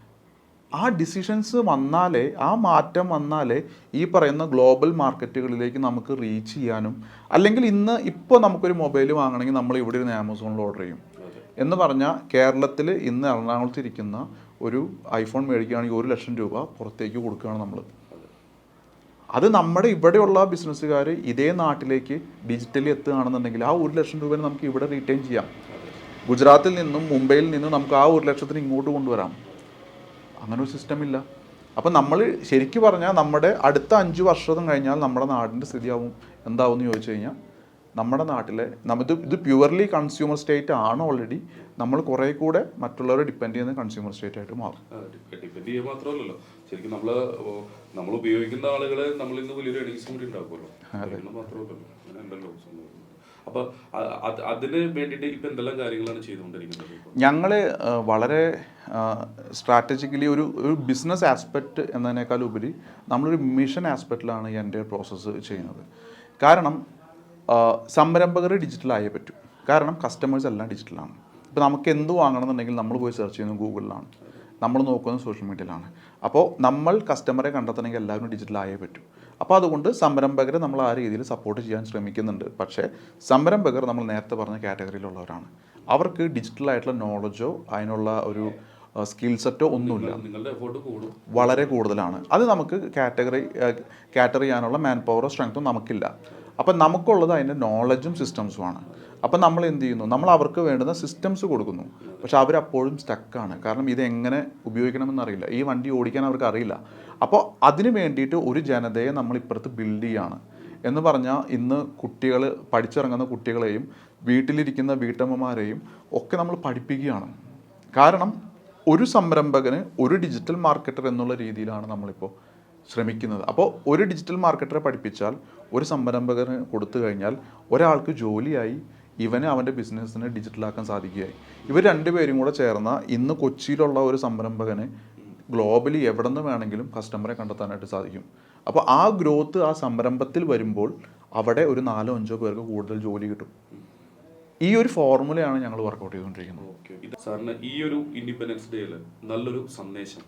ആ ഡിസിഷൻസ് വന്നാലേ ആ മാറ്റം വന്നാലേ ഈ പറയുന്ന ഗ്ലോബൽ മാർക്കറ്റുകളിലേക്ക് നമുക്ക് റീച്ച് ചെയ്യാനും അല്ലെങ്കിൽ ഇന്ന് ഇപ്പോൾ നമുക്കൊരു മൊബൈൽ വാങ്ങണമെങ്കിൽ നമ്മൾ ഇവിടെ ഇരുന്ന് ആമസോണിൽ ഓർഡർ ചെയ്യും. എന്ന് പറഞ്ഞാൽ കേരളത്തിൽ ഇന്ന് എറണാകുളത്ത് ഇരിക്കുന്ന ഒരു ഐഫോൺ മേടിക്കുകയാണെങ്കിൽ ഒരു ലക്ഷം രൂപ പുറത്തേക്ക് കൊടുക്കുകയാണ് നമ്മൾ അത്. നമ്മുടെ ഇവിടെയുള്ള ബിസിനസ്സുകാർ ഇതേ നാട്ടിലേക്ക് ഡിജിറ്റലി എത്തുകയാണെന്നുണ്ടെങ്കിൽ ആ ഒരു ലക്ഷം രൂപ നമുക്ക് ഇവിടെ റീറ്റെയിൻ ചെയ്യാം. ഗുജറാത്തിൽ നിന്നും മുംബൈയിൽ നിന്നും നമുക്ക് ആ ഒരു ലക്ഷത്തിന് ഇങ്ങോട്ട് കൊണ്ടുവരാം. അങ്ങനെ ഒരു സിസ്റ്റം ഇല്ല. അപ്പം നമ്മൾ ശരിക്കും പറഞ്ഞാൽ നമ്മുടെ അടുത്ത അഞ്ച് വർഷം കഴിഞ്ഞാൽ നമ്മുടെ നാടിന്റെ സ്ഥിതിയാവും. എന്താവും എന്ന് ചോദിച്ചു കഴിഞ്ഞാൽ നമ്മുടെ നാട്ടിലെ നമ്മത് ഇത് പ്യുവർലി കൺസ്യൂമർ സ്റ്റേറ്റ് ആണ് ഓൾറെഡി നമ്മൾ കുറേ കൂടെ മറ്റുള്ളവരെ ഡിപ്പെൻഡ് ചെയ്യുന്ന കൺസ്യൂമർ സ്റ്റേറ്റ് ആയിട്ട് മാറും. ഡിപ്പെൻഡ് ചെയ്യാൻ മാത്രമല്ലല്ലോ. ശരിക്കും നമ്മൾ നമ്മൾ ഉപയോഗിക്കുന്ന ആളുകളെ നമ്മൾ ഇന്ന് വലിയൊരു എണീസ് കൂടി ഉണ്ടാക്കുമല്ലോ. മാത്രമല്ലല്ലോ. അപ്പൊ അതിന് വേണ്ടിയിട്ട് ഇപ്പൊ എന്തെല്ലാം കാര്യങ്ങളാണ് ചെയ്തുകൊണ്ടിരിക്കുന്നത്? ഞങ്ങൾ ഞങ്ങൾ വളരെ സ്ട്രാറ്റജിക്കലി ഒരു ഒരു ബിസിനസ് ആസ്പെക്റ്റ് എന്നതിനേക്കാൾ ഉപരി നമ്മളൊരു മിഷൻ ആസ്പെക്റ്റിലാണ് ഈ എന്റെ പ്രോസസ്സ് ചെയ്യുന്നത്. കാരണം സംരംഭകർ ഡിജിറ്റലായേ പറ്റൂ. കാരണം കസ്റ്റമേഴ്സ് എല്ലാം ഡിജിറ്റലാണ് ഇപ്പോൾ നമുക്ക് എന്ത് വാങ്ങണമെന്നുണ്ടെങ്കിൽ നമ്മൾ പോയി സെർച്ച് ചെയ്യുന്നത് ഗൂഗിളിലാണ്. നമ്മൾ നോക്കുന്നത് സോഷ്യൽ മീഡിയയിലാണ് അപ്പോൾ നമ്മൾ കസ്റ്റമറെ കണ്ടെത്തണമെങ്കിൽ എല്ലാവരും ഡിജിറ്റലായേ പറ്റൂ. അപ്പോൾ അതുകൊണ്ട് സംരംഭകരെ നമ്മൾ ആ രീതിയിൽ സപ്പോർട്ട് ചെയ്യാൻ ശ്രമിക്കുന്നുണ്ട്. പക്ഷേ സംരംഭകർ നമ്മൾ നേരത്തെ പറഞ്ഞ കാറ്റഗറിയിലുള്ളവരാണ് അവർക്ക് ഡിജിറ്റലായിട്ടുള്ള നോളജോ അതിനുള്ള ഒരു സ്കിൽ സെറ്റോ ഒന്നുമില്ല. വളരെ കൂടുതലാണ്. അത് നമുക്ക് കാറ്റഗറി കാറ്റർ ചെയ്യാനുള്ള മാൻ പവറോ സ്ട്രെങ്ത്തും നമുക്കില്ല. അപ്പം നമുക്കുള്ളത് അതിന്റെ നോളജും സിസ്റ്റംസുമാണ് അപ്പം നമ്മൾ എന്ത് ചെയ്യുന്നു? നമ്മൾ അവർക്ക് വേണ്ടുന്ന സിസ്റ്റംസ് കൊടുക്കുന്നു. പക്ഷെ അവരപ്പോഴും സ്റ്റക്കാണ് കാരണം ഇത് എങ്ങനെ ഉപയോഗിക്കണമെന്ന് അറിയില്ല. ഈ വണ്ടി ഓടിക്കാൻ അവർക്ക് അറിയില്ല. അപ്പോൾ അതിന് വേണ്ടിയിട്ട് ഒരു ജനതയെ നമ്മൾ ഇപ്പുറത്ത് ബിൽഡ് ചെയ്യാണ്. എന്ന് പറഞ്ഞാൽ ഇന്ന് കുട്ടികൾ പഠിച്ചിറങ്ങുന്ന കുട്ടികളെയും വീട്ടിലിരിക്കുന്ന വീട്ടമ്മമാരെയും ഒക്കെ നമ്മൾ പഠിപ്പിക്കുകയാണ്. കാരണം ഒരു സംരംഭകന് ഒരു ഡിജിറ്റൽ മാർക്കറ്റർ എന്നുള്ള രീതിയിലാണ് നമ്മളിപ്പോൾ ശ്രമിക്കുന്നത്. അപ്പോൾ ഒരു ഡിജിറ്റൽ മാർക്കറ്ററെ പഠിപ്പിച്ചാൽ ഒരു സംരംഭകന് കൊടുത്തു കഴിഞ്ഞാൽ ഒരാൾക്ക് ജോലിയായി ഇവന് അവന്റെ ബിസിനസ്സിനെ ഡിജിറ്റലാക്കാൻ സാധിക്കുകയായി. ഇവർ രണ്ടുപേരും കൂടെ ചേർന്ന ഇന്ന് കൊച്ചിയിലുള്ള ഒരു സംരംഭകന് ഗ്ലോബലി എവിടെ നിന്ന് വേണമെങ്കിലും കസ്റ്റമറെ കണ്ടെത്താനായിട്ട് സാധിക്കും. അപ്പോൾ ആ ഗ്രോത്ത് ആ സംരംഭത്തിൽ വരുമ്പോൾ അവിടെ ഒരു നാലോ അഞ്ചോ പേർക്ക് കൂടുതൽ ജോലി കിട്ടും. ഈ ഒരു ഫോർമുലയാണ് ഞങ്ങൾ വർക്കൗട്ട് ചെയ്തുകൊണ്ടിരിക്കുന്നത്. സാറിന് ഈ ഒരു ഇൻഡിപെൻഡൻസ് ഡേയിൽ നല്ലൊരു സന്ദേശം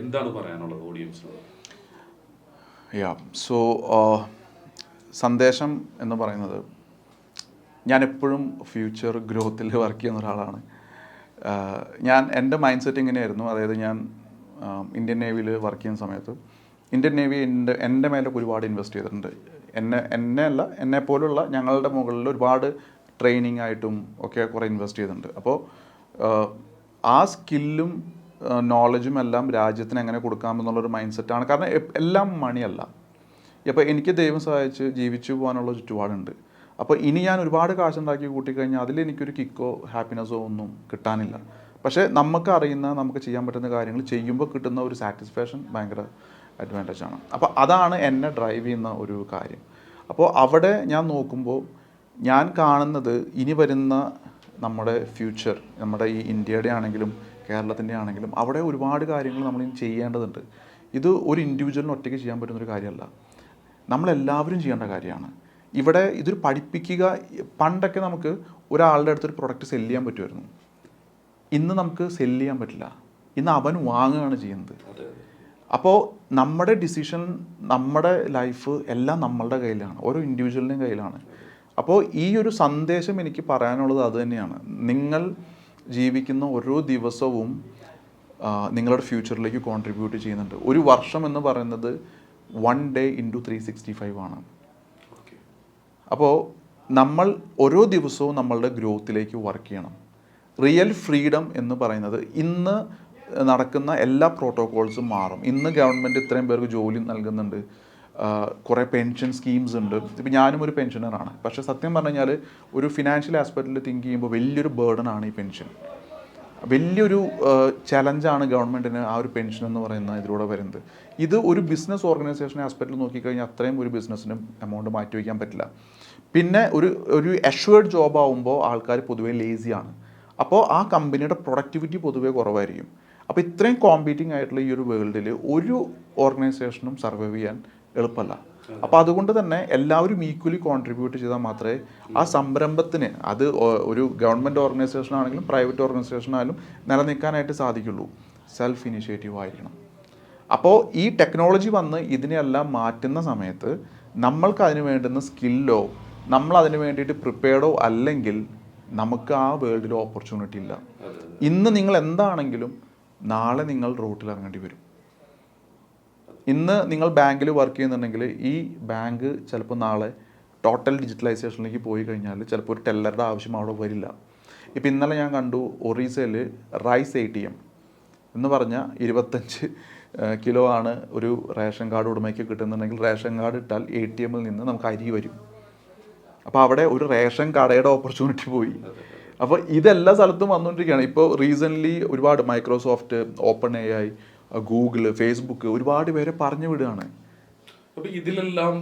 എന്താണ് പറയാനുള്ളത് ഓഡിയൻസിനോട് യാ സോ uh, സന്ദേശം എന്ന് പറയുന്നത് ഞാൻ എപ്പോഴും ഫ്യൂച്ചർ ഗ്രോത്തിൽ വർക്ക് ചെയ്യുന്ന ഒരാളാണ്. ഞാൻ എന്റെ മൈൻഡ് സെറ്റ് ഇങ്ങനെയായിരുന്നു. അതായത് ഞാൻ ഇന്ത്യൻ നേവിയിൽ വർക്ക് ചെയ്യുന്ന സമയത്ത് ഇന്ത്യൻ നേവി എന്റെ എന്റെ മേലൊക്കെ ഒരുപാട് ഇൻവെസ്റ്റ് ചെയ്തിട്ടുണ്ട്. എന്നെ എന്നെ അല്ല എന്നെ പോലുള്ള ഞങ്ങളുടെ മുകളിൽ ഒരുപാട് ട്രെയിനിങ് ആയിട്ടും ഒക്കെ കുറേ ഇൻവെസ്റ്റ് ചെയ്തിട്ടുണ്ട്. അപ്പോൾ ആ സ്കില്ലും നോളജും എല്ലാം രാജ്യത്തിന് എങ്ങനെ കൊടുക്കാമെന്നുള്ളൊരു മൈൻഡ് സെറ്റാണ് കാരണം എല്ലാം മണിയല്ല. അപ്പോൾ എനിക്ക് ദൈവം സഹായിച്ച് ജീവിച്ചു പോകാനുള്ള ചുറ്റുപാടുണ്ട്. അപ്പോൾ ഇനി ഞാൻ ഒരുപാട് കാശുണ്ടാക്കി കൂട്ടിക്കഴിഞ്ഞാൽ അതിൽ എനിക്കൊരു കിക്കോ ഹാപ്പിനെസ്സോ ഒന്നും കിട്ടാനില്ല. പക്ഷേ നമുക്ക് അറിയുന്ന നമുക്ക് ചെയ്യാൻ പറ്റുന്ന കാര്യങ്ങൾ ചെയ്യുമ്പോൾ കിട്ടുന്ന ഒരു സാറ്റിസ്ഫാക്ഷൻ ഭയങ്കര അഡ്വാന്റേജ് ആണ്. അപ്പോൾ അതാണ് എന്നെ ഡ്രൈവ് ചെയ്യുന്ന ഒരു കാര്യം. അപ്പോൾ അവിടെ ഞാൻ നോക്കുമ്പോൾ ഞാൻ കാണുന്നത് ഇനി വരുന്ന നമ്മുടെ ഫ്യൂച്ചർ നമ്മുടെ ഈ ഇന്ത്യയുടെ ആണെങ്കിലും കേരളത്തിന്റെ ആണെങ്കിലും അവിടെ ഒരുപാട് കാര്യങ്ങൾ നമ്മൾ ചെയ്യേണ്ടതുണ്ട്. ഇത് ഒരു ഇൻഡിവിജ്വലിന് ഒറ്റയ്ക്ക് ചെയ്യാൻ പറ്റുന്നൊരു കാര്യമല്ല. നമ്മളെല്ലാവരും ചെയ്യേണ്ട കാര്യമാണ്. ഇവിടെ ഇതൊരു പഠിപ്പിക്കുക പണ്ടൊക്കെ നമുക്ക് ഒരാളുടെ അടുത്തൊരു പ്രൊഡക്റ്റ് സെല്ല് ചെയ്യാൻ പറ്റുമായിരുന്നു. ഇന്ന് നമുക്ക് സെല്ല് ചെയ്യാൻ പറ്റില്ല. ഇന്ന് അവൻ വാങ്ങുകയാണ് ചെയ്യുന്നത്. അപ്പോൾ നമ്മുടെ ഡിസിഷൻ നമ്മുടെ ലൈഫ് എല്ലാം നമ്മളുടെ കയ്യിലാണ്. ഓരോ ഇൻഡിവിജ്വലിന്റെയും കയ്യിലാണ്. അപ്പോൾ ഈ ഒരു സന്ദേശം എനിക്ക് പറയാനുള്ളത് അതുതന്നെയാണ് നിങ്ങൾ ജീവിക്കുന്ന ഓരോ ദിവസവും നിങ്ങളുടെ ഫ്യൂച്ചറിലേക്ക് കോൺട്രിബ്യൂട്ട് ചെയ്യുന്നുണ്ട്. ഒരു വർഷം എന്ന് പറയുന്നത് one day into three sixty five ആണ് അപ്പോൾ നമ്മൾ ഓരോ ദിവസവും നമ്മളുടെ ഗ്രോത്തിലേക്ക് വർക്ക് ചെയ്യണം. റിയൽ ഫ്രീഡം എന്ന് പറയുന്നത് ഇന്ന് നടക്കുന്ന എല്ലാ പ്രോട്ടോകോൾസും മാറും. ഇന്ന് ഗവൺമെന്റ് ഇത്രയും പേർക്ക് ജോലി നൽകുന്നുണ്ട്. കുറേ പെൻഷൻ സ്കീംസ് ഉണ്ട്. ഇപ്പം ഞാനും ഒരു പെൻഷനറാണ് പക്ഷേ സത്യം പറഞ്ഞു കഴിഞ്ഞാൽ ഒരു ഫിനാൻഷ്യൽ ആസ്പെക്റ്റിൽ തിങ്ക് ചെയ്യുമ്പോൾ വലിയൊരു ബേർഡൻ ആണ് ഈ പെൻഷൻ വലിയൊരു ചലഞ്ചാണ് ഗവൺമെന്റിന് ആ ഒരു പെൻഷൻ എന്ന് പറയുന്ന ഇതിലൂടെ വരുന്നത്. ഇത് ഒരു ബിസിനസ് ഓർഗനൈസേഷനെ ആസ്പെക്റ്റിൽ നോക്കിക്കഴിഞ്ഞാൽ അത്രയും ഒരു ബിസിനസ്സിന് എമൗണ്ട് മാറ്റി വയ്ക്കാൻ പറ്റില്ല. പിന്നെ ഒരു ഒരു അഷ്വേർഡ് ജോബ് ആകുമ്പോൾ ആൾക്കാർ പൊതുവേ ലേസിയാണ് അപ്പോൾ ആ കമ്പനിയുടെ പ്രൊഡക്ടിവിറ്റി പൊതുവേ കുറവായിരിക്കും. അപ്പോൾ ഇത്രയും കോമ്പീറ്റിംഗ് ആയിട്ടുള്ള ഈ ഒരു വേൾഡിൽ ഒരു ഓർഗനൈസേഷനും സർവൈവ് ചെയ്യാൻ എളുപ്പമല്ല. അപ്പോൾ അതുകൊണ്ട് തന്നെ എല്ലാവരും ഈക്വലി കോൺട്രിബ്യൂട്ട് ചെയ്താൽ മാത്രമേ ആ സംരംഭത്തിന് അത് ഒരു ഗവൺമെന്റ് ഓർഗനൈസേഷൻ ആണെങ്കിലും പ്രൈവറ്റ് ഓർഗനൈസേഷൻ ആയാലും നിലനിൽക്കാനായിട്ട് സാധിക്കുള്ളൂ. സെൽഫ് ഇനിഷ്യേറ്റീവ് ആയിരിക്കണം. അപ്പോൾ ഈ ടെക്നോളജി വന്ന് ഇതിനെല്ലാം മാറ്റുന്ന സമയത്ത് നമ്മൾക്ക് അതിന് വേണ്ടുന്ന സ്കില്ലോ നമ്മൾ അതിന് വേണ്ടിയിട്ട് പ്രിപ്പയർഡോ അല്ലെങ്കിൽ നമുക്ക് ആ വേൾഡിൽ ഓപ്പർച്യൂണിറ്റി ഇല്ല. ഇന്ന് നിങ്ങൾ എന്താണെങ്കിലും നാളെ നിങ്ങൾ റൂട്ടിൽ ഇറങ്ങേണ്ടി വരും. ഇന്ന് നിങ്ങൾ ബാങ്കിൽ വർക്ക് ചെയ്യുന്നുണ്ടെങ്കിൽ ഈ ബാങ്ക് ചിലപ്പോൾ നാളെ ടോട്ടൽ ഡിജിറ്റലൈസേഷനിലേക്ക് പോയി കഴിഞ്ഞാൽ ചിലപ്പോൾ ഒരു ടെല്ലറുടെ ആവശ്യം അവിടെ വരില്ല. ഇപ്പം ഇന്നലെ ഞാൻ കണ്ടു ഒറീസയിൽ റൈസ് എ ടി എം എന്ന് പറഞ്ഞാൽ ഇരുപത്തഞ്ച് കിലോ ആണ് ഒരു റേഷൻ കാർഡ് ഉടമയ്ക്ക് കിട്ടുന്നുണ്ടെങ്കിൽ റേഷൻ കാർഡ് ഇട്ടാൽ എ ടി എമ്മിൽ നിന്ന് നമുക്ക് അരി വരും. അപ്പോൾ അവിടെ ഒരു റേഷൻ കടയുടെ ഓപ്പർച്യൂണിറ്റി പോയി. അപ്പോൾ ഇതെല്ലാ സ്ഥലത്തും വന്നുകൊണ്ടിരിക്കുകയാണ് ഇപ്പോൾ റീസെന്റ്ലി ഒരുപാട് Microsoft Open A I Google Facebook ഒരുപാട് പേരെ പറഞ്ഞു വിടുകയാണ്. അപ്പൊ ഇതിലെല്ലാം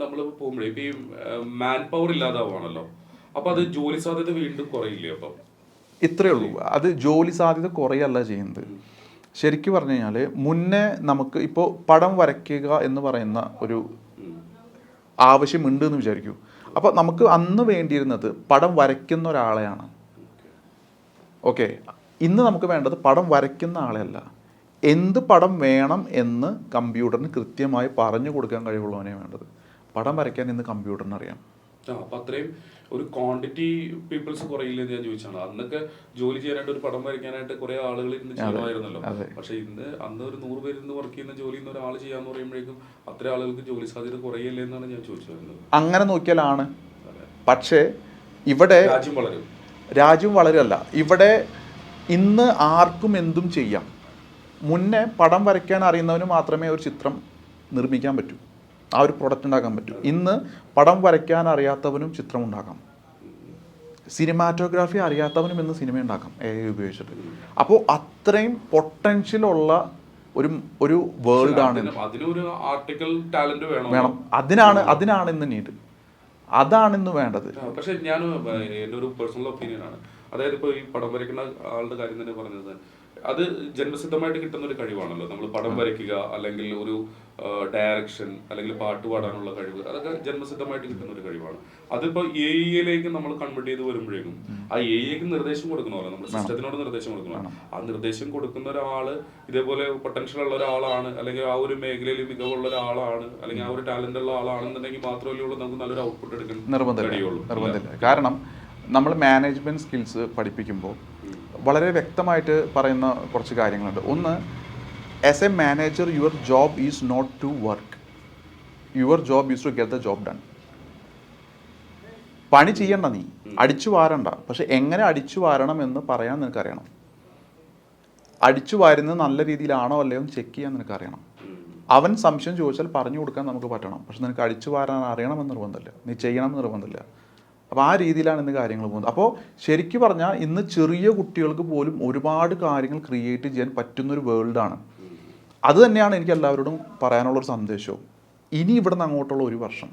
നമ്മൾ പോകുമ്പോഴേ ഈ മാൻ പവർ ഇല്ലാതാവാണല്ലോ അപ്പൊ അത് ജോലി സാധ്യത വീണ്ടും കുറയില്ലേ അപ്പം? ഇത്രേ ഉള്ളൂ. അത് ജോലി സാധ്യത കുറയല്ല ചെയ്യുന്നത്. ശരിക്കും പറഞ്ഞു കഴിഞ്ഞാൽ മുന്നേ നമുക്ക് ഇപ്പോൾ പടം വരയ്ക്കുക എന്ന് പറയുന്ന ഒരു ആവശ്യമുണ്ട് എന്ന് വിചാരിക്കൂ. അപ്പോൾ നമുക്ക് അന്ന് വേണ്ടിയിരുന്നത് പടം വരയ്ക്കുന്ന ഒരാളെയാണ്. ഓക്കെ. ഇന്ന് നമുക്ക് വേണ്ടത് പടം വരയ്ക്കുന്ന ആളെയല്ല എന്ത് പടം വേണം എന്ന് കമ്പ്യൂട്ടറിന് കൃത്യമായി പറഞ്ഞു കൊടുക്കാൻ കഴിവുള്ളവനെ വേണ്ടത്. പടം വരയ്ക്കാൻ ഇന്ന് കമ്പ്യൂട്ടറിന് അറിയാം. അപ്പൊ അത്രയും ഒരു ക്വാണ്ടിറ്റി പീപ്പിൾസ് കുറയില്ലെന്ന് ഞാൻ ചോദിച്ചാണ്. അന്നൊക്കെ ജോലി ചെയ്യാനായിട്ട് ഒരു പടം വരയ്ക്കാനായിട്ട് കുറെ ആളുകൾ ഇന്ന് ചെയ്യുമായിരുന്നല്ലോ. പക്ഷെ ഇന്ന് അന്ന് ഒരു നൂറ് പേര് ഇന്ന് വർക്ക് ചെയ്യുന്ന ജോലി ഇന്ന് ഒരാൾ ചെയ്യാന്ന് പറയുമ്പോഴേക്കും അത്ര ആളുകൾക്ക് ജോലി സാധ്യത കുറയില്ലേ എന്നാണ് ഞാൻ ചോദിച്ചത് അങ്ങനെ നോക്കിയാലാണ്. പക്ഷേ ഇവിടെ രാജ്യം വളരും. രാജ്യം വളരല്ല. ഇവിടെ ഇന്ന് ആർക്കും എന്തും ചെയ്യാം. മുന്നേ പടം വരയ്ക്കാൻ അറിയുന്നവന് മാത്രമേ ഒരു ചിത്രം നിർമ്മിക്കാൻ പറ്റൂ. ആ ഒരു പ്രൊഡക്റ്റ് ഉണ്ടാക്കാൻ പറ്റൂ. ഇന്ന് പടം വരയ്ക്കാൻ അറിയാത്തവനും ചിത്രം ഉണ്ടാക്കാം. സിനിമാറ്റോഗ്രാഫി അറിയാത്തവനും ഇന്ന് സിനിമ ഉണ്ടാക്കാം എ ഉപയോഗിച്ചിട്ട്. അപ്പോൾ അത്രയും പൊട്ടൻഷ്യലുള്ള ഒരു ഒരു വേൾഡാണ് ആർട്ടിക്കൽ ടാലന്റ് വേണം? അതിനാണ് അതിനാണ് ഇന്ന് നീഡ് അതാണ് ഇന്ന് വേണ്ടത്. പക്ഷെ ഞാൻ എന്റെ ഒരു പേഴ്സണൽ ഒപ്പീനിയൻ ആണ്. അതായത് ഇപ്പോൾ ഈ പടം വരയ്ക്കുന്ന ആളുടെ കാര്യം തന്നെ പറഞ്ഞത്. അത് ജന്മസിദ്ധമായിട്ട് കിട്ടുന്ന ഒരു കഴിവാണല്ലോ. നമ്മൾ പടം വരയ്ക്കുക അല്ലെങ്കിൽ ഒരു ഡയറക്ഷൻ അല്ലെങ്കിൽ പാട്ട് പാടാനുള്ള കഴിവ് അതൊക്കെ ജന്മസിദ്ധമായിട്ട് കിട്ടുന്ന ഒരു കഴിവാണ്. അതിപ്പോ എ യിലേക്ക് നമ്മൾ കൺവേർട്ട് ചെയ്ത് വരുമ്പോഴേക്കും ആ എ ഇക്ക് നിർദ്ദേശം കൊടുക്കണമല്ലോ നമ്മൾ സിസ്റ്റത്തിനോട് നിർദ്ദേശം കൊടുക്കണം ആ നിർദ്ദേശം കൊടുക്കുന്ന ഒരാൾ ഇതേപോലെ പൊട്ടൻഷ്യൽ ഉള്ള ഒരാളാണ് അല്ലെങ്കിൽ ആ ഒരു മേഖലയിൽ മികവുള്ള ഒരാളാണ് അല്ലെങ്കിൽ ആ ഒരു ടാലന്റ് ഉള്ള ആളാണെന്നുണ്ടെങ്കിൽ മാത്രമല്ലേ ഉള്ളൂ നമുക്ക് നല്ലൊരു ഔട്ട്പുട്ട് എടുക്കാൻ കഴിയുള്ളൂ. നിർബന്ധമില്ല. കാരണം നമ്മൾ മാനേജ്മെന്റ് സ്കിൽസ് പഠിപ്പിക്കുമ്പോൾ വളരെ വ്യക്തമായിട്ട് പറയുന്ന കുറച്ച് കാര്യങ്ങളുണ്ട്. ഒന്ന് as a manager your job is not to work your job is to get the job done പണി ചെയ്യണ്ട നീ. അടിച്ചു വാരണ്ട. പക്ഷെ എങ്ങനെ അടിച്ചു വാരണം എന്ന് പറയാൻ നിനക്കറിയണം. അടിച്ചു വാരുന്നത് നല്ല രീതിയിലാണോ അല്ലയോ എന്ന് ചെക്ക് ചെയ്യാൻ നിനക്കറിയണം. അവൻ സംശയം ചോദിച്ചാൽ പറഞ്ഞു കൊടുക്കാൻ നമുക്ക് പറ്റണം. പക്ഷെ നിനക്ക് അടിച്ചു വാരാൻ അറിയണമെന്ന് നിർബന്ധമില്ല. നീ ചെയ്യണമെന്ന് നിർബന്ധമില്ല. അപ്പോൾ ആ രീതിയിലാണ് ഇന്ന് കാര്യങ്ങൾ പോകുന്നത്. അപ്പോൾ ശരിക്കും പറഞ്ഞാൽ ഇന്ന് ചെറിയ കുട്ടികൾക്ക് പോലും ഒരുപാട് കാര്യങ്ങൾ ക്രിയേറ്റ് ചെയ്യാൻ പറ്റുന്നൊരു വേൾഡാണ് അത് തന്നെയാണ് എനിക്ക് എല്ലാവരോടും പറയാനുള്ളൊരു സന്ദേശവും. ഇനി ഇവിടെ നിന്ന് അങ്ങോട്ടുള്ള ഒരു വർഷം.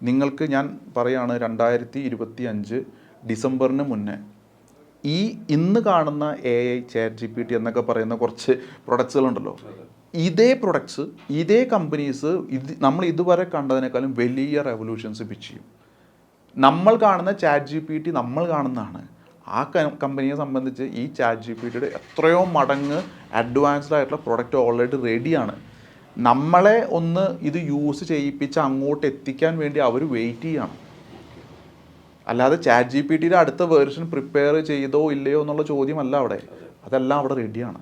നിങ്ങൾക്ക് ഞാൻ പറയുകയാണ് രണ്ടായിരത്തി ഇരുപത്തി അഞ്ച് ഡിസംബറിന് മുന്നേ ഈ ഇന്ന് കാണുന്ന A I chat G P T എന്നൊക്കെ പറയുന്ന കുറച്ച് പ്രൊഡക്ട്സുകളുണ്ടല്ലോ ഇതേ പ്രൊഡക്ട്സ് ഇതേ കമ്പനീസ് ഇത് നമ്മൾ ഇതുവരെ കണ്ടതിനേക്കാളും വലിയ റെവല്യൂഷൻസ് പിച്ച് ചെയ്യും. നമ്മൾ കാണുന്ന ചാറ്റ് ജി പി ടി നമ്മൾ കാണുന്നതാണ്. ആ കമ്പനിയെ സംബന്ധിച്ച് ഈ ചാറ്റ് ജി പി ടിയുടെ എത്രയോ മടങ്ങ് അഡ്വാൻസ്ഡ് ആയിട്ടുള്ള പ്രൊഡക്റ്റ് ഓൾറെഡി റെഡിയാണ് നമ്മളെ ഒന്ന് ഇത് യൂസ് ചെയ്യിപ്പിച്ച് അങ്ങോട്ട് എത്തിക്കാൻ വേണ്ടി അവർ വെയിറ്റ് ചെയ്യണം. അല്ലാതെ ചാറ്റ് ജി പി ടിയുടെ അടുത്ത വേർഷൻ പ്രിപ്പയർ ചെയ്തോ ഇല്ലയോ എന്നുള്ള ചോദ്യമല്ല അവിടെ. അതെല്ലാം അവിടെ റെഡിയാണ്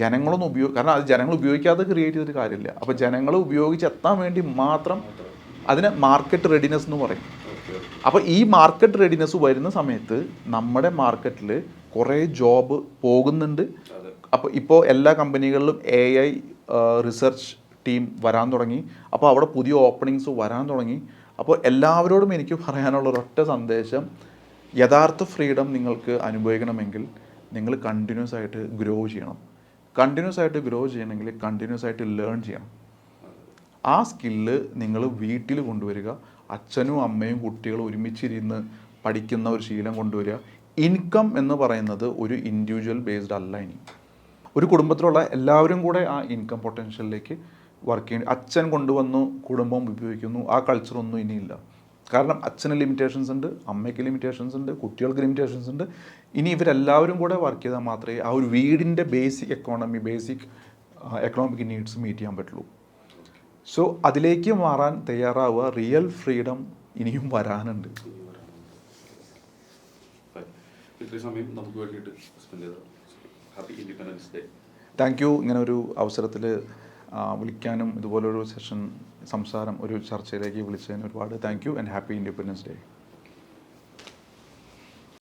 ജനങ്ങളൊന്നും ഉപയോഗ കാരണം അത് ജനങ്ങൾ ഉപയോഗിക്കാതെ ക്രിയേറ്റ് ചെയ്തൊരു കാര്യമില്ല. അപ്പോൾ ജനങ്ങൾ ഉപയോഗിച്ച് എത്താൻ വേണ്ടി മാത്രം അതിന് മാർക്കറ്റ് റെഡിനെസ് എന്ന് പറയും. അപ്പോൾ ഈ മാർക്കറ്റ് റെഡിനെസ് വരുന്ന സമയത്ത് നമ്മുടെ മാർക്കറ്റിൽ കുറേ ജോബ് പോകുന്നുണ്ട്. അപ്പോൾ ഇപ്പോൾ എല്ലാ കമ്പനികളിലും എ ഐ റിസർച്ച് ടീം വരാൻ തുടങ്ങി. അപ്പോൾ അവിടെ പുതിയ ഓപ്പണിങ്സ് വരാൻ തുടങ്ങി. അപ്പോൾ എല്ലാവരോടും എനിക്ക് പറയാനുള്ള ഒരൊറ്റ സന്ദേശം യഥാർത്ഥ ഫ്രീഡം നിങ്ങൾക്ക് അനുഭവിക്കണമെങ്കിൽ നിങ്ങൾ കണ്ടിന്യൂസ് ആയിട്ട് ഗ്രോ ചെയ്യണം. കണ്ടിന്യൂസ് ആയിട്ട് ഗ്രോ ചെയ്യണമെങ്കിൽ കണ്ടിന്യൂസ് ആയിട്ട് ലേൺ ചെയ്യണം. ആ സ്കില്ല് നിങ്ങൾ വീട്ടിൽ കൊണ്ടുവരിക. അച്ഛനും അമ്മയും കുട്ടികളും ഒരുമിച്ചിരുന്ന് പഠിക്കുന്ന ഒരു ശീലം കൊണ്ടുവരിക. ഇൻകം എന്ന് പറയുന്നത് ഒരു ഇൻഡിവിജ്വൽ ബേസ്ഡ് അല്ല ഇനി. ഒരു കുടുംബത്തിലുള്ള എല്ലാവരും കൂടെ ആ ഇൻകം പൊട്ടൻഷ്യലിലേക്ക് വർക്ക് ചെയ്യും അച്ഛൻ കൊണ്ടുവന്നു കുടുംബം ഉപയോഗിക്കുന്നു. ആ കൾച്ചറൊന്നും ഇനിയില്ല കാരണം അച്ഛന് ലിമിറ്റേഷൻസ് ഉണ്ട് അമ്മയ്ക്ക് ലിമിറ്റേഷൻസ് ഉണ്ട് കുട്ടികൾക്ക് ലിമിറ്റേഷൻസ് ഉണ്ട്. ഇനി ഇവരെല്ലാവരും കൂടെ വർക്ക് ചെയ്താൽ മാത്രമേ ആ ഒരു വീടിന്റെ basic economy basic economic needs meet ചെയ്യാൻ പറ്റുള്ളൂ. സോ അതിലേക്ക് മാറാൻ തയ്യാറാവുക റിയൽ ഫ്രീഡം ഇനിയും വരാനുണ്ട്. Fine. ഇത്രയും സമയം നമുക്ക് വേണ്ടിയിട്ട് സ്പെൻഡ് ചെയ്ത happy independence day thank you ഇങ്ങനെ ഒരു അവസരത്തിൽ വിളിക്കാനും ഇതുപോലൊരു സെഷൻ സംസാരം ഒരു ചർച്ചയിലേക്ക് വിളിച്ചതിന് ഒരുപാട് thank you and happy independence day